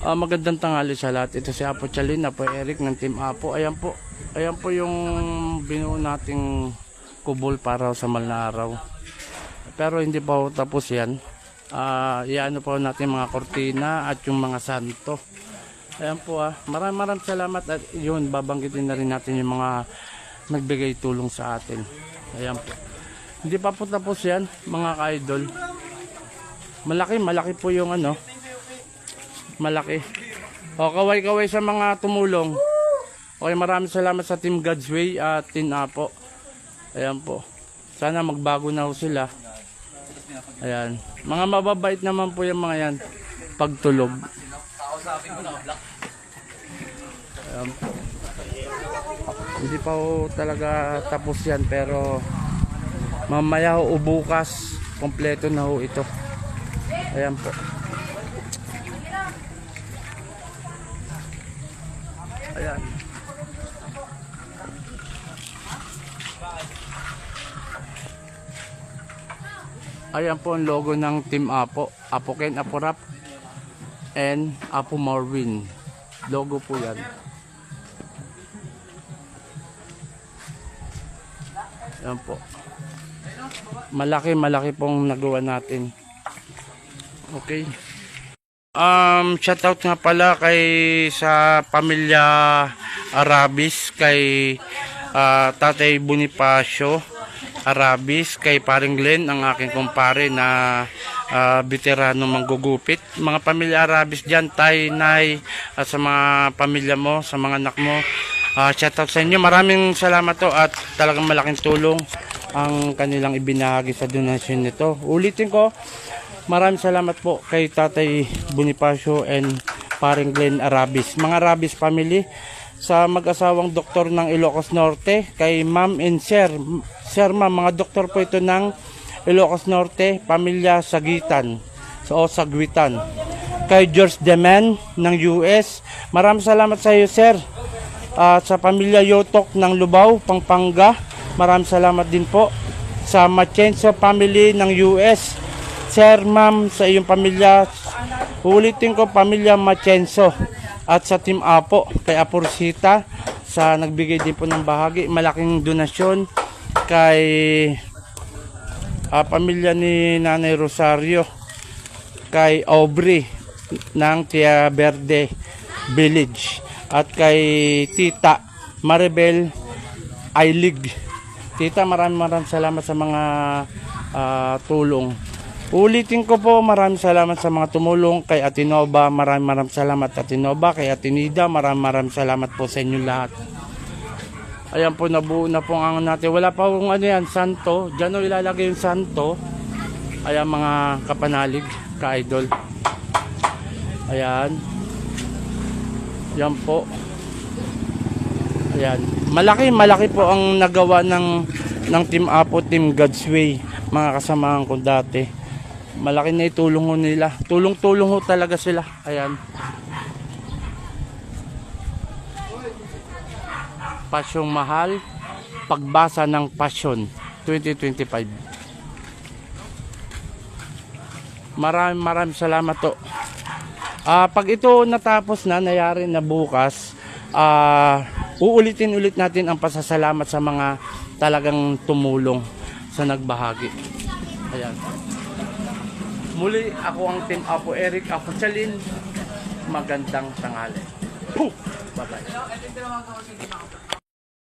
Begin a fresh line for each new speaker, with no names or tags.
Ah, magandang tanghali sa lahat. Ito si Apo Chalin, Apo Eric ng Team Apo. Ayan po. Ayan po yung binuo nating kubol para sa mal na araw. Pero hindi pa tapos yan. Ah, iano po natin mga kortina at yung mga santo. Ayan po ah. Maraming maraming salamat at yun, babanggitin na rin natin yung mga nagbigay tulong sa atin. Ayan po. Hindi pa po tapos yan, mga ka-idol. Malaki, malaki po yung ano, malaki. O, kaway-kaway sa mga tumulong. Okay, maraming salamat sa Team God's Way at Team Apo. Ayan po. Sana magbago na ho sila. Ayan. Mga mababait naman po yung mga yan. Pagtulog. Ayan po. Hindi pa ho talaga tapos yan pero mamaya ho bukas kompleto na ho ito. Ayan po. Ayan. Ayan po ang logo ng Team Apo. Apo Ken, Apo Rap, and Apo Marvin. Logo po yan. Ayan po. Malaki, malaki pong nagawa natin. Okay. Um, shoutout nga pala kay sa pamilya Arabis, kay ah, Tatay Bonifacio Arabis, kay Paring Glenn, ang aking kumpare na ah, veterano manggugupit. Mga pamilya Arabis dyan, tay, nay, at sa mga pamilya mo, sa mga anak mo. Ah, shoutout sa inyo. Maraming salamat to at talagang malaking tulong ang kanilang ibinahagi sa donasyon nito. Ulitin ko, Maraming salamat po kay Tatay Bonifacio and Paring Glenn Arabis. Mga Arabis family sa mag-asawang doktor ng Ilocos Norte, kay Ma'am and Sir. Sir, ma'am, mga doktor po ito ng Ilocos Norte, pamilya Sagitan. So, o Sagwitan. Kay George Demen ng US. Maraming salamat sa iyo, Sir. At sa pamilya Yotok ng Lubao, Pampanga. Maraming salamat din po sa Machenzo family ng US. Sir, ma'am, sa iyong pamilya, ulitin ko pamilya Machenzo at sa Team Apo, kay Aporsita, sa nagbigay din po ng bahagi, malaking donasyon kay ah, pamilya ni Nanay Rosario, kay Aubrey ng Tia Verde Village at kay Tita Maribel Ailig. Tita, maraming maraming salamat sa mga ah, tulong. Ulitin ko po, maraming salamat sa mga tumulong kay Atinova, maraming maraming salamat Atinova, kay Atinida, maraming maraming salamat po sa inyo lahat. Ayan po, nabuo na po ang natin. Wala pa kung ano yan, santo. Diyan ilalagay yung santo. Ayan mga kapanalig, ka-idol. Ayan. Yan po. Ayan. Malaki, malaki po ang nagawa ng ng Team Apo, Team God's Way. Mga kasamahan ko dati. Malaki na itulong ho nila. Tulong-tulong ho talaga sila. Ayan. Pasyong Mahal. Pagbasa ng Passion 2025. Maraming maraming salamat to. Ah, pag ito natapos na, nayari na bukas, ah, uulitin ulit natin ang pasasalamat sa mga talagang tumulong sa nagbahagi. Ayan. Muli, ako ang Team Apo Eric Apo Chalin. Magandang tanghali. Bye-bye.